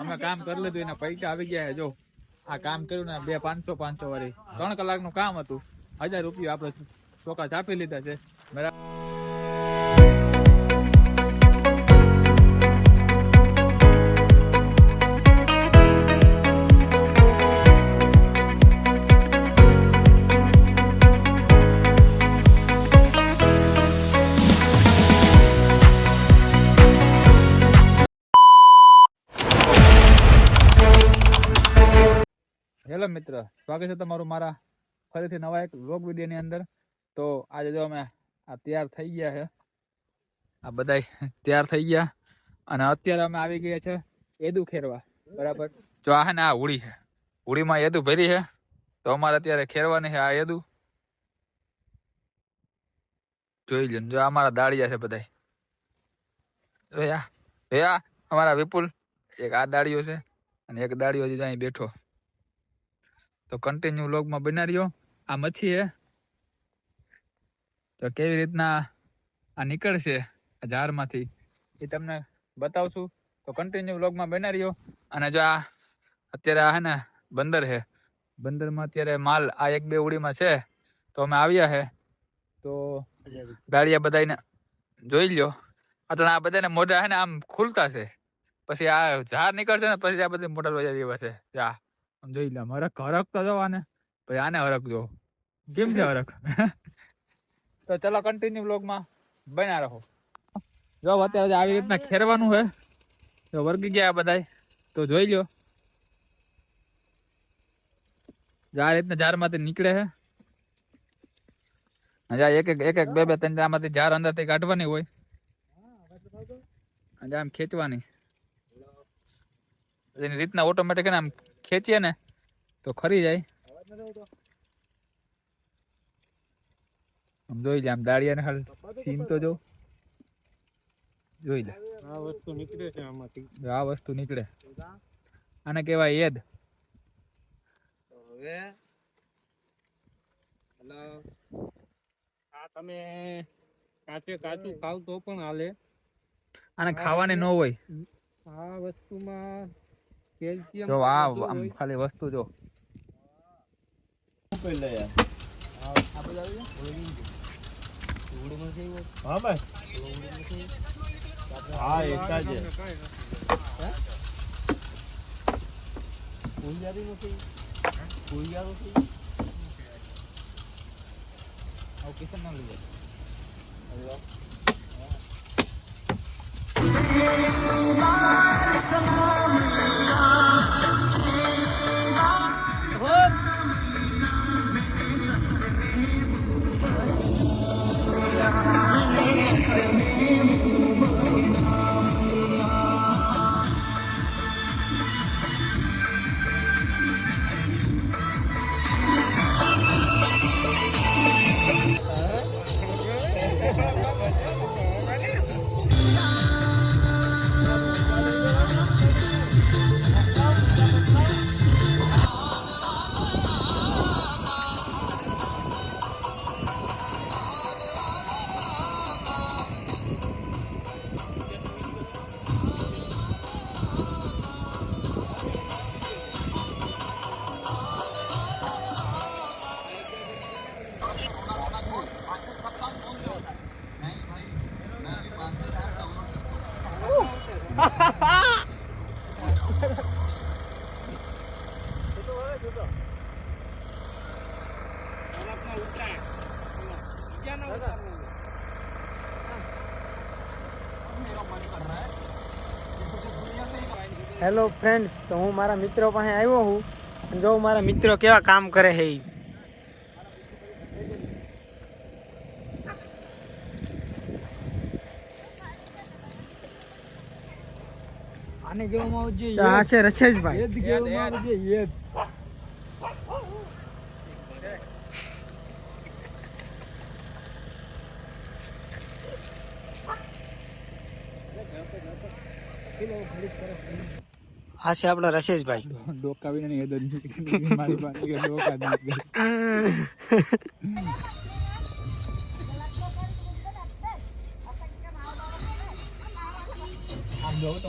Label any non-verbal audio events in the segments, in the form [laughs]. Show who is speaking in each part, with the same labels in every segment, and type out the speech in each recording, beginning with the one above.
Speaker 1: અમે કામ કરી લીધું, એના પૈસા આવી ગયા જો. આ કામ કર્યું ને બે પાંચસો પાંચસો વાળી. ત્રણ કલાકનું કામ હતું. હજાર રૂપિયા આપણે ચોક્કસ આપી લીધા છે. બરાબર. હેલો મિત્ર, સ્વાગત છે તમારું મારા ફરીથી નવા એક વ્લોગ વિડીયોની અંદર. તો આજે જો અમે આ તૈયાર થઈ ગયા છે. આ બધાય તૈયાર થઈ ગયા અને અત્યારે અમે આવી ગયા છે એદુ ખેરવા. બરાબર? જો આ છે ને આ હોળી છે. હોળીમાં એદુ ભરી છે. તો અમારે અત્યારે ખેરવાની છે આ એદુ જોઈ લો જો અમારા દાળિયા છે બધાય. જોયા? જોયા? અમારા વિપુલ? એક આ દાળિયો છે અને એક દાળિયો હજી અહીં બેઠો. તો કન્ટિન્યુ લોગમાં બના રહ્યો. આ મચ્છી હે તો કેવી રીતના આ નીકળશે આ ઝાડમાંથી એ તમને બતાવશું. તો કન્ટિન્યુ વ્લોગમાં બના રહ્યો. અને જો આ અત્યારે આ હે ને બંદર છે. બંદરમાં અત્યારે માલ આ એક બે ઉડીમાં છે. તો અમે આવ્યા છે. તો દાળિયા બધાને જોઈ લ્યો. તો આ બધાને મોઢા હે ને આમ ખુલતા છે. પછી આ ઝાર નીકળશે ને પછી આ બધી મોટર રોજા જેવા છે. જા. જોઈ લે હરક હરક તો જો આને. પછી આને હરક જો. કેમ છે [laughs] હરક [laughs] તો ચલો કન્ટિન્યુ વ્લોગમાં બન્યા રહો. જો અત્યારે આવી રીતના ખેરવાનું છે જો વર્ગી ગયા બધાય. તો જોઈ લ્યો. જો આ રીતના ઝાડમાંથી નીકળે છે અને આ એક એક એક એક બે બે ત્રણ આમાંથી ઝાડ અંદરથી કાઢવાની હોય. અને આમ ખેંચવાની. એની રીતના ઓટોમેટિક આમ ખેંચીએ ને તો ખરી જાય. આમ જોઈ લે આમ દાળિયાને હાલ સીન તો જો જોઈ લે.
Speaker 2: આ વસ્તુ નીકળે છે આમાંથી.
Speaker 1: આ વસ્તુ નીકળે. આને કહેવાય એદ
Speaker 2: હવે આ તમે કાચે કાચું ખાવ તો પણ હાલે.
Speaker 1: આને ખાવાની ન હોય.
Speaker 2: આ વસ્તુમાં
Speaker 1: જો આ આમ ખાલી વસ્તુ જો.
Speaker 2: હા ભાઈ. હા એકા છે. ફૂલજારી નથી ફૂલજારું નથી
Speaker 1: આવું કિશન ના લઈ જાય
Speaker 3: હેલો ફ્રેન્ડ્સ તો હું મારા મિત્રો પાસે આવ્યો છું જો મારા મિત્રો કેવા કામ કરે છે
Speaker 2: આને કહેવામાં આવજે
Speaker 3: તો આ છે રછેશભાઈ.
Speaker 2: યેદ કહેવામાં આવે છે
Speaker 3: આ છે આપણા રશેશભાઈ.
Speaker 1: ડોકા વિના ની મારી પાસે ડોકા આમ જો તો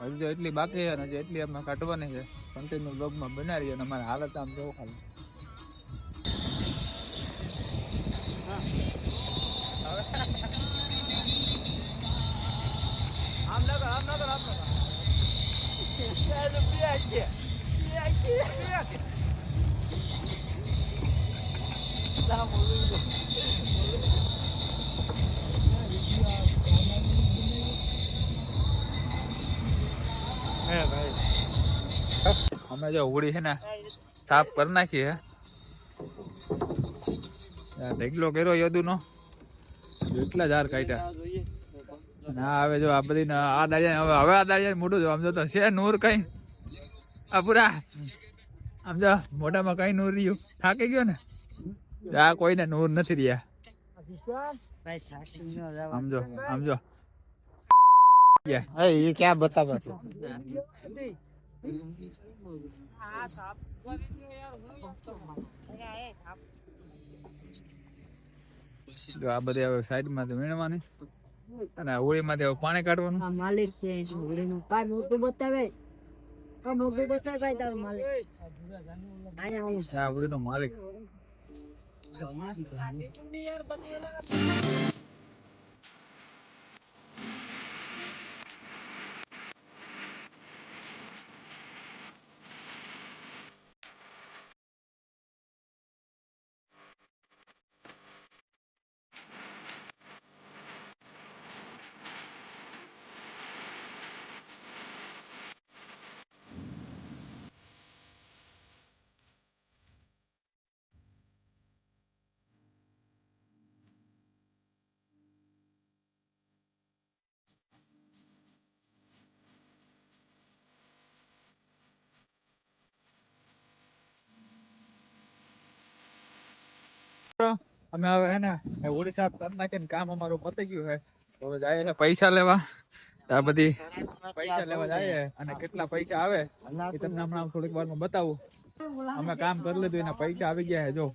Speaker 1: હજુ તો એટલી બાકી છે હજુ એટલી અમે કાઢવાની છે. કન્ટિન્યુ બ્લોગમાં બનાવીએ અને અમારે હાલત આમ જોવો ખાલી. અમે જો ઉડી છે ને સાફ કરી નાખી હે. ઢગલો કર્યો યદુનો. એટલા જાર કાઢ્યા. ના હવે જો આ બધી આ દાડિયા, હવે હવે આ દાડિયા મોટું જો આમ જો તો છે નૂર કઈ? આ પૂરા. આમ જો મોઢામાં કઈ નૂર રહ્યું. થાકી ગયો ને? આ કોઈને નૂર નથી રહ્યા. આમ જો આમ જો.
Speaker 3: ક્યાં બતાવો
Speaker 1: જો આ બધી હવે સાઈડમાંથી વીણવાની અને હોળીમાંથી હવે પાણી કાઢવાનું.
Speaker 4: આ માલિક છે હોળીનું. કાંઈ મોટું બતાવે. આ મોટું બતાવે તારું માલિક.
Speaker 1: આ હોળીનો માલિક. અમે હવે હે ને હોળી સાફ કરી નાખીને કામ અમારું પતી ગયું છે. તો જાય છે પૈસા લેવા. આ બધી પૈસા લેવા જાય અને કેટલા પૈસા આવે એ તમને હમણાં થોડીક વારમાં બતાવું. અમે કામ કરી લીધું એના પૈસા આવી ગયા છે જો.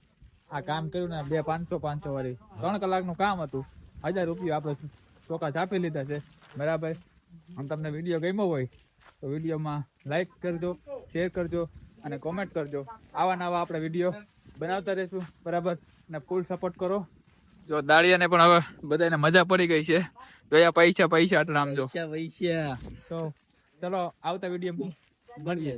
Speaker 1: આ કામ કર્યું ને બે પાંચસો પાંચસો વાળી. ત્રણ કલાકનું કામ હતું. હજાર રૂપિયા આપણે ચોખા છાપી લીધા છે. બરાબર? અને તમને વીડિયો ગમ્યો હોય તો વિડીયોમાં લાઈક કરજો શેર કરજો અને કોમેન્ટ કરજો. આવા નવા આપણે વીડિયો બનાવતા રહીશું. બરાબર? અને ફૂલ સપોર્ટ કરો. જો દાળિયાને પણ હવે બધાને મજા પડી ગઈ છે. જોયા પૈસા પૈસા આટલા આમ જો. તો ચલો આવતા વીડિયો મળીએ.